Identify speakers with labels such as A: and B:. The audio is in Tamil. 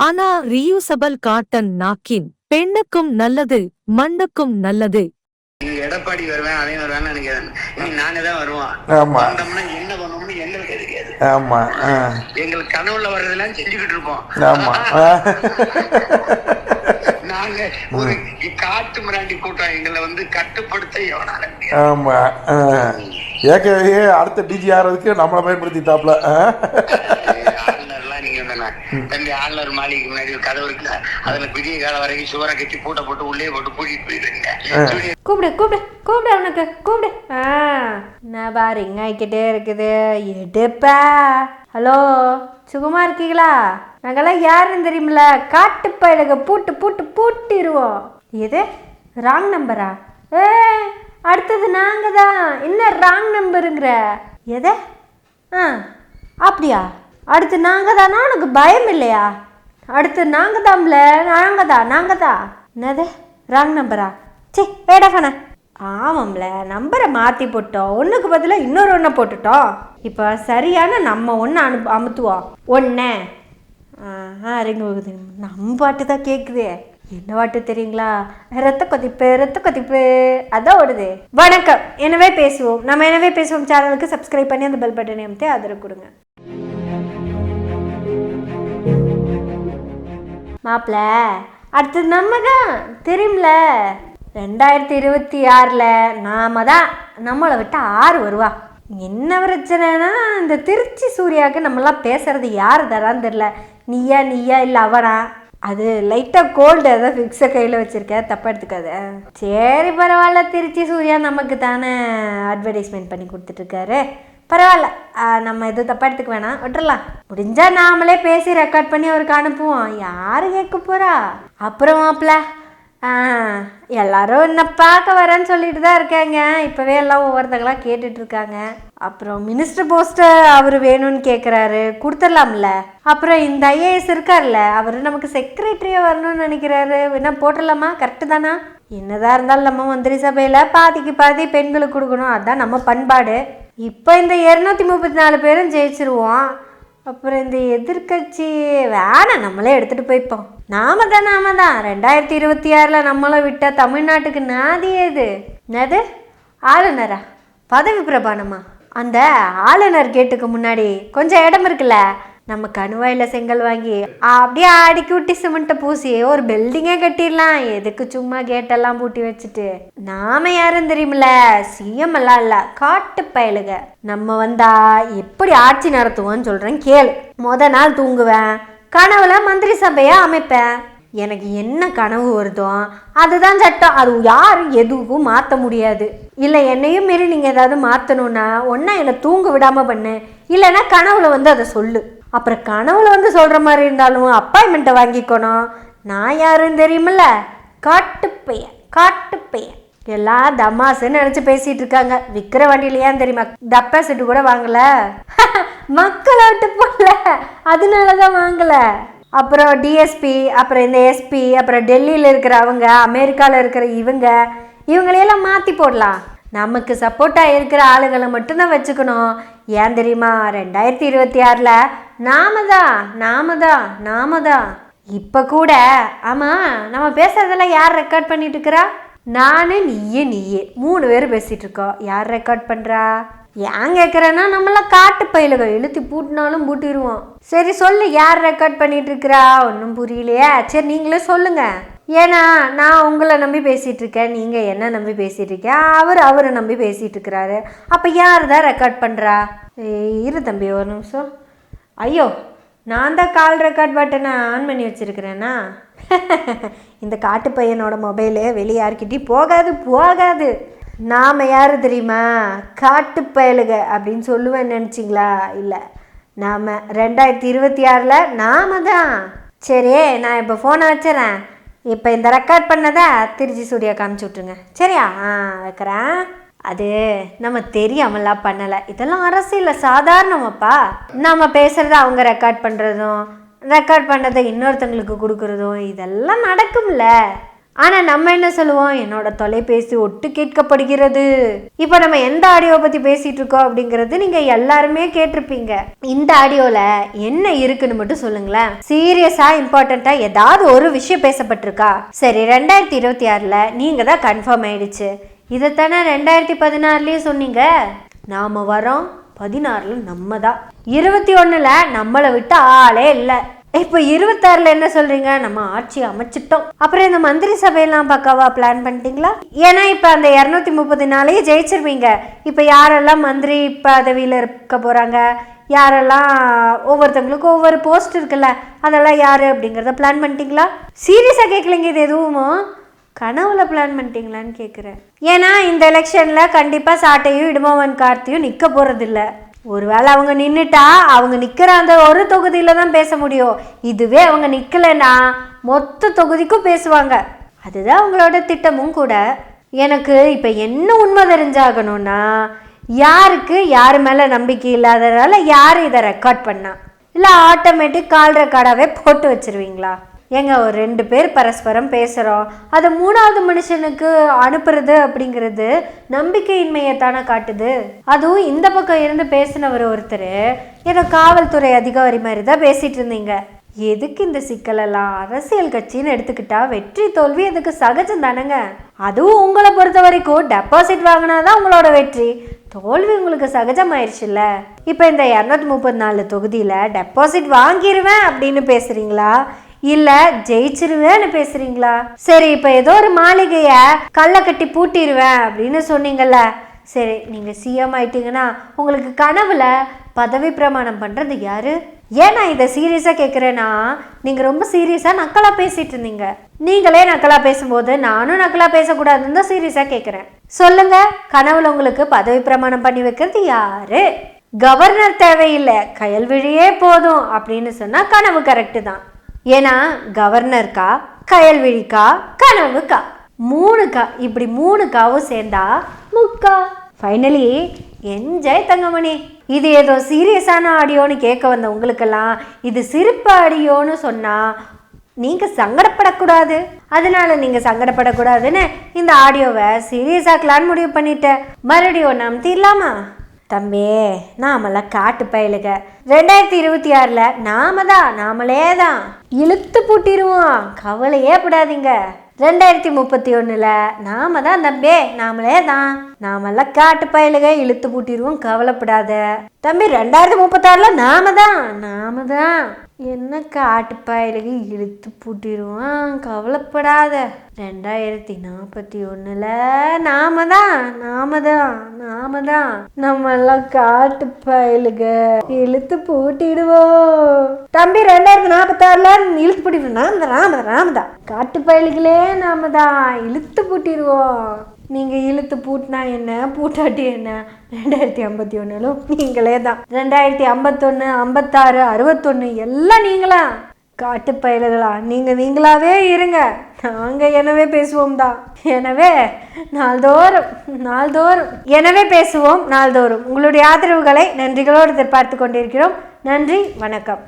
A: ஆனா ரீயூசபிள் காட்டன் நாக்கின் பெண்ணுக்கும் நல்லது மண்ணுக்கும் நல்லது
B: எடப்பாடி வருவேன் அதே வருவேன்னு நினைக்கிறேன் நாங்க தான் வருவோம்
C: ஆமா
B: என்ன பண்ணணும்னு எங்களுக்கு தெரியாது
C: ஆமா
B: எங்களுக்கு கனவுல வர்றதெல்லாம் செஞ்சுக்கிட்டு இருப்போம்
C: ஆமா.
B: நாங்க ஒரு காட்டு மிராண்டி கூட்டம் எங்களை வந்து கட்டுப்படுத்த எவனால.
C: ஆமா. ஏற்கனவே அடுத்த டிஜி ஆறதுக்கு நம்மளை பயன்படுத்திட்டாப்ல ஆ.
B: தம்பி ஆளுநர் மாளிகைக்கு முன்னாடி ஒரு கதவு இருக்குல்ல அதுல விடிய காலம் வரைக்கும் சுவரை கட்டி பூட்டை போட்டு உள்ளே போட்டு பூட்டிட்டு போயிருங்க.
D: கூப்பிடு கூப்பிடு கூப்பிடு அவனுக்கு கூப்பிடு. ஆ. நான் பா ரிங் ஆகிக்கிட்டே இருக்குது. எடுப்பா. ஹலோ சுகமா இருக்கீங்களா? நாங்கெல்லாம் யாருன்னு தெரியுமில காட்டு பயலுக பூட்டு பூட்டு பூட்டிடுவோம் எது? ராங் நம்பரா ஏ அடுத்தது நாங்கள் தான் என்ன ராங் நம்பருங்கிற எது? ஆ அப்படியா? அடுத்து நாங்கள் தானா உனக்கு பயம் இல்லையா? அடுத்து நாங்கள் தான்ல நாங்கள் தான் நாங்கள் தான் என்னது ராங் நம்பரா சே ஏடாஃபன ஆமாம்ல நம்பரை மாற்றி போட்டோம். ஒன்றுக்கு பதிலாக இன்னொரு ஒன்றை போட்டுட்டோம். இப்போ சரியான நம்ம ஒன்று அனு அமுத்துவோம் ஒன்று ஆ ரிங் போகுது. நம்ம பாட்டு தான் கேட்குது என்ன பாட்டு தெரியுங்களா? ரத்த கொதிப்பு ரத்த கொதிப்பு. அதான் ஓடுது. வணக்கம். எனவே பேசுவோம். நம்ம எனவே பேசுவோம்? சேனலுக்கு சப்ஸ்கிரைப் பண்ணி அந்த பெல் பட்டனை அமைத்து ஆதரவு கொடுங்க. மாப்பிள அடுத்தது நம்ம தான் தெரியும்ல? ரெண்டாயிரத்தி இருபத்தி ஆறில் நாம தான் நம்மளை விட்டு ஆறு வருவா. என்ன பிரச்சனைனா இந்த திருச்சி சூர்யாவுக்கு நம்மலாம் பேசுறது யார் தரான்னு தெரில நீயா நீயா இல்லை அவனா? அது லைட்டாக கோல்டு ஏதோ ஃபிக்ஸை கையில் வச்சுருக்க தப்பாக எடுத்துக்காத. சரி பரவாயில்ல திருச்சி சூர்யா நமக்கு தானே அட்வர்டைஸ்மெண்ட் பண்ணி கொடுத்துட்ருக்காரு பரவாயில்ல. நம்ம எதுவும் தப்பாக எடுத்துக்க வேணாம். விட்டுறலாம். முடிஞ்சால் நாமளே பேசி ரெக்கார்ட் பண்ணி அவருக்கு அனுப்புவோம். யார் கேட்க போகிறா அப்புறம் மாப்பிள எல்லாரும் என்ன பார்க்க வரேன்னு சொல்லிட்டு தான் இருக்காங்க. இப்போவே எல்லாம் ஒவ்வொருத்தங்களாம் கேட்டுட்டு இருக்காங்க. அப்புறம் மினிஸ்டர் போஸ்ட்டு அவர் வேணும்னு கேட்குறாரு கொடுத்துடலாம்ல. அப்புறம் இந்த ஐஏஎஸ் இருக்கார்ல அவர் நமக்கு செக்ரட்டரியாக வரணும்னு நினைக்கிறாரு. என்ன போட்டுடலாமா? கரெக்டு தானா? என்னதான் இருந்தாலும் நம்ம மந்திரி சபையில் பாதிக்கு பாதி பெண்களுக்கு கொடுக்கணும். அதுதான் நம்ம பண்பாடு. இப்போ இந்த இரநூத்தி முப்பத்தி நாலு பேரும் ஜெயிச்சிருவோம். அப்புறம் இந்த எதிர்க்கட்சி வேணாம் நம்மளே எடுத்துகிட்டு போய்ப்போம். நாம தான் நாம தான். ரெண்டாயிரத்தி இருபத்தி ஆறில் நம்மளை விட்டால் தமிழ்நாட்டுக்கு நாதி ஏது என்னது? ஆளுநரா? பதவி பிரபானமா? அந்த ஆளுநர் கேட்டுக்கு முன்னாடி கொஞ்சம் இடம் இருக்குல்ல? நம்ம கணுவாயில் செங்கல் வாங்கி அப்படியே அடிக்கி விட்டு சிமெண்ட்டை பூசி ஒரு பில்டிங்கே கட்டிடலாம். எதுக்கு சும்மா கேட்டெல்லாம் பூட்டி வச்சுட்டு? நாம யாரும் தெரியுமில்ல? சிஎம் எல்லாம் இல்லை. காட்டு பயலுக. நம்ம வந்தா எப்படி ஆட்சி நடத்துவோம்னு சொல்கிறேன் கேளு. முத நாள் தூங்குவேன். கனவுல மந்திரி சபையை அமைப்பேன். எனக்கு என்ன கனவு வருதோ அதுதான் சட்டம். அது யாரும் எதுவும் மாற்ற முடியாது. இல்லை என்னையும் மீறி நீங்கள் ஏதாவது மாற்றணும்னா ஒன்றா என்னை தூங்க விடாமல் பண்ணு. இல்லைன்னா கனவுல வந்து அதை சொல்லு. அப்புறம் கனவுல வந்து சொல்கிற மாதிரி இருந்தாலும் அப்பாயின்மெண்ட்டை வாங்கிக்கணும். நான் யாருன்னு தெரியுமில்ல? காட்டுப்பையன் காட்டுப்பையன் எல்லாம் தமாசுன்னு நினச்சி பேசிகிட்டு இருக்காங்க. விற்கிற வண்டியில ஏன் தெரியுமா? செட்டு கூட வாங்கல. மக்களை விட்டு போகல அதனால தான் வாங்கல. அப்புறம் டிஎஸ்பி அப்புறம் இந்த எஸ்பி அப்புறம் டெல்லியில் இருக்கிற அவங்க அமெரிக்காவில் இருக்கிற இவங்க இவங்களையெல்லாம் மாற்றி போடலாம். நமக்கு சப்போர்ட்டாக இருக்கிற ஆளுங்களை மட்டும்தான் வச்சுக்கணும். ஏன் தெரியுமா? ரெண்டாயிரத்தி இருபத்தி ஆறில் நாம தான் நாம தான் நாம தான் இப்போ கூட ஆமாம் நம்ம பேசுறதெல்லாம் யார் ரெக்கார்ட் பண்ணிட்டு இருக்கிறா? நான் நீயே நீயே. மூணு பேர் பேசிட்டு இருக்கோம். யார் ரெக்கார்ட் பண்ணுறா ஏன் கேட்குறேன்னா நம்மளாம் காட்டு பயிலுக இழுத்து பூட்டினாலும் பூட்டிடுவோம் சரி சொல்லு யார் ரெக்கார்ட் பண்ணிட்டு இருக்கிறா? ஒன்றும் புரியலையா. சரி நீங்களே சொல்லுங்கள் ஏன்னா நான் உங்களை நம்பி பேசிகிட்ருக்கேன் இருக்கேன் நீங்கள் என்ன நம்பி பேசிகிட்டு இருக்கேன் அவர் அவரை நம்பி பேசிகிட்டு இருக்கிறாரு அப்போ யார் தான் ரெக்கார்ட் பண்ணுறா இரு தம்பி ஒரு நிமிஷம். ஐயோ நான் தான் கால் ரெக்கார்ட் பட்டனை ஆன் பண்ணி வச்சுருக்கிறேன்னா இந்த காட்டு பையனோட மொபைலு வெளியே யார்கிட்டயும் போகாது போகாது. நாம் யார் தெரியுமா? காட்டு பயலுக அப்படின்னு சொல்லுவேன் நினச்சிங்களா? இல்லை. நாம் ரெண்டாயிரத்தி இருபத்தி ஆறில் நாம தான். சரி நான் இப்போ ஃபோனை வச்சுறேன் இப்போ இந்த ரெக்கார்ட் பண்ணதை திருச்சி சூர்யா காமிச்சு விட்ருங்க சரியா? ஆ வைக்கிறேன். அது நம்ம தெரியாமலாம் பண்ணலை. இதெல்லாம் அரசியலில் சாதாரணமாப்பா. நம்ம பேசுகிறத அவங்க ரெக்கார்ட் பண்ணுறதும் ரெக்கார்ட் பண்ணதை இன்னொருத்தங்களுக்கு கொடுக்குறதும் இதெல்லாம் நடக்கும்ல. ஆனால் நம்ம என்ன சொல்லுவோம்? என்னோட தொலைபேசி ஒட்டு கேட்கப்படுகிறது. இப்போ நம்ம எந்த ஆடியோ பற்றி பேசிகிட்டு இருக்கோம் அப்படிங்கிறது நீங்கள் எல்லாருமே கேட்டிருப்பீங்க. இந்த ஆடியோவில் என்ன இருக்குன்னு மட்டும் சொல்லுங்களேன். சீரியஸாக இம்பார்ட்டண்ட்டாக ஏதாவது ஒரு விஷயம் பேசப்பட்டிருக்கா? சரி ரெண்டாயிரத்தி இருபத்தி ஆறில் நீங்கள் தான் கன்ஃபார்ம் ஆயிடுச்சு. இதைத்தானே ரெண்டாயிரத்தி பதினாறுலேயும் சொன்னீங்க? நாம் வரோம் பதினாறுல நம்ம தான். இருபத்தி ஒன்றில் நம்மளை விட்டு ஆளே இல்லை. இப்போ இருபத்தாறுல என்ன சொல்றீங்க? நம்ம ஆட்சி அமைச்சிட்டோம். அப்புறம் இந்த மந்திரி சபையெல்லாம் பக்காவா பிளான் பண்ணிட்டீங்களா? ஏன்னா இப்போ அந்த இரநூத்தி முப்பது நாளையே ஜெயிச்சிருவீங்க. இப்போ யாரெல்லாம் மந்திரி பதவியில் இருக்க போறாங்க? யாரெல்லாம் ஒவ்வொருத்தவங்களுக்கும் ஒவ்வொரு போஸ்ட் இருக்குல்ல அதெல்லாம் யாரு அப்படிங்கிறத பிளான் பண்ணிட்டீங்களா? சீரியஸாக கேட்கலைங்க இது எதுவுமோ? கனவுல பிளான் பண்ணிட்டீங்களான்னு கேட்குறேன் ஏன்னா இந்த எலெக்ஷனில் கண்டிப்பாக சாட்டையும் இடுமோவன் கார்த்தியும் நிற்க போகிறதில்ல ஒருவேளை அவங்க நின்றுட்டா அவங்க நிற்கிற அந்த ஒரு தொகுதியில் தான் பேச முடியும். இதுவே அவங்க நிற்கலைன்னா மொத்த தொகுதிக்கும் பேசுவாங்க. அதுதான் அவங்களோட திட்டமும் கூட. எனக்கு இப்போ என்ன உண்மை தெரிஞ்சாகணும்னா யாருக்கு யார் மேலே நம்பிக்கை இல்லாததால் யார் இதை ரெக்கார்ட் பண்ணா? இல்லை ஆட்டோமேட்டிக் கால் ரெக்கார்டாகவே போட்டு வச்சிருவீங்களா? ஏங்க ஒரு ரெண்டு பேர் பரஸ்பரம் பேசுகிறோம் அதை மூணாவது மனுஷனுக்கு அனுப்புறது அப்படிங்கிறது நம்பிக்கையின்மையை தானே காட்டுது. அதுவும் இந்த பக்கம் இருந்து பேசினவர் ஒருத்தர் ஏதோ காவல்துறை அதிகாரி மாதிரி தான் பேசிகிட்டு இருந்தீங்க. எதுக்கு இந்த சிக்கலெல்லாம் அரசியல் கட்சின்னு எடுத்துக்கிட்டா வெற்றி தோல்வி அதுக்கு சகஜம் தானேங்க. அதுவும் உங்களை பொறுத்த வரைக்கும் டெபாசிட் வாங்கினாதான் உங்களோட வெற்றி. தோல்வி உங்களுக்கு சகஜமாயிருச்சுல்ல. இப்போ இந்த இரநூத்தி முப்பத்தி நாலு தொகுதியில் டெபாசிட் வாங்கிடுவேன் அப்படின்னு பேசுகிறீங்களா இல்ல ஜெயிச்சிருவேன்னு பேசுறீங்களா? சரி இப்ப ஏதோ ஒரு மாளிகைய கல்லை கட்டி பூட்டிடுவேன் அப்படின்னு சொன்னீங்கல்ல. சரி நீங்க சிஎம் ஆயிட்டீங்கன்னா உங்களுக்கு கனவுல பதவி பிரமாணம் பண்றது யாரு? ஏன் நான் இதை சீரியஸா கேட்குறேன்னா நீங்க ரொம்ப சீரியஸா நக்கலா பேசிட்டு இருந்தீங்க. நீங்களே நக்கலா பேசும்போது நானும் நக்கலா பேசக்கூடாதுன்னு தான் சீரியஸா கேட்குறேன் சொல்லுங்க கனவுல உங்களுக்கு பதவி பிரமாணம் பண்ணி வைக்கிறது யாரு? கவர்னர் தேவையில்லை கயல்விழியே போதும் அப்படின்னு சொன்னா கனவு கரெக்டு தான். ஏன்னா கவர்னர்க்கா கயல்விழிக்கா கனவுக்கா மூணு கா இப்படி மூணு காவும் சேர்ந்தா முக்கா. Finally enjoy Thangamani. இது ஏதோ சீரியஸான ஆடியோன்னு கேட்க வந்த உங்களுக்கெல்லாம் இது சிரிப்பு ஆடியோன்னு சொன்னால் நீங்கள் சங்கடப்படக்கூடாது. அதனால நீங்கள் சங்கடப்படக்கூடாதுன்னு இந்த ஆடியோவை சீரியஸாக்கலான்னு முடிவு பண்ணிட்டேன். மறுபடியும் நம்பிடலாமா தம்பி நாமெல்லாம் காட்டு பயலுக. ரெண்டாயிரத்தி இருபத்தி ஆறில் நாம தான் நாமளே தான் இழுத்து பூட்டிடுவோம் கவலையே படாதீங்க. ரெண்டாயிரத்தி முப்பத்தி ஒன்றில் நாம தான் தம்பி நாமளே தான். நாமெல்லாம் காட்டு பயலுக இழுத்து பூட்டிடுவோம் கவலைப்படாத. தம்பி ரெண்டாயிரத்தி முப்பத்தாறில் நாம தான் நாம தான். என்ன காட்டுப்பாயிலுக்கு இழுத்து பூட்டிடுவான் கவலைப்படாத. ரெண்டாயிரத்தி நாற்பத்தி ஒன்றில் நாம தான் நாம தான் நாம தான் நம்மெல்லாம் காட்டு பயலுக இழுத்து பூட்டிடுவோம். தம்பி ரெண்டாயிரத்தி நாற்பத்தாறில் இழுத்து பூட்டிடுவோம். நாம தான் நாம தான் நாம தான் காட்டு நாம தான் இழுத்து பூட்டிடுவோம். நீங்கள் இழுத்து பூட்டினா என்ன? பூட்டாட்டி என்ன? ரெண்டாயிரத்தி ஐம்பத்தி ஒன்றுலும் நீங்களே தான் ரெண்டாயிரத்தி ஐம்பத்தொன்று ஐம்பத்தாறு அறுபத்தொன்று எல்லாம் நீங்களா? காட்டு பயலுகளா நீங்கள் நீங்களாவே இருங்க. நாங்கள் எனவே பேசுவோம் தான் எனவே நாள்தோறும் நாள்தோறும். எனவே பேசுவோம் நாள்தோறும். உங்களுடைய ஆதரவுகளை நன்றிகளோடு எதிர்பார்த்து கொண்டிருக்கிறோம். நன்றி வணக்கம்.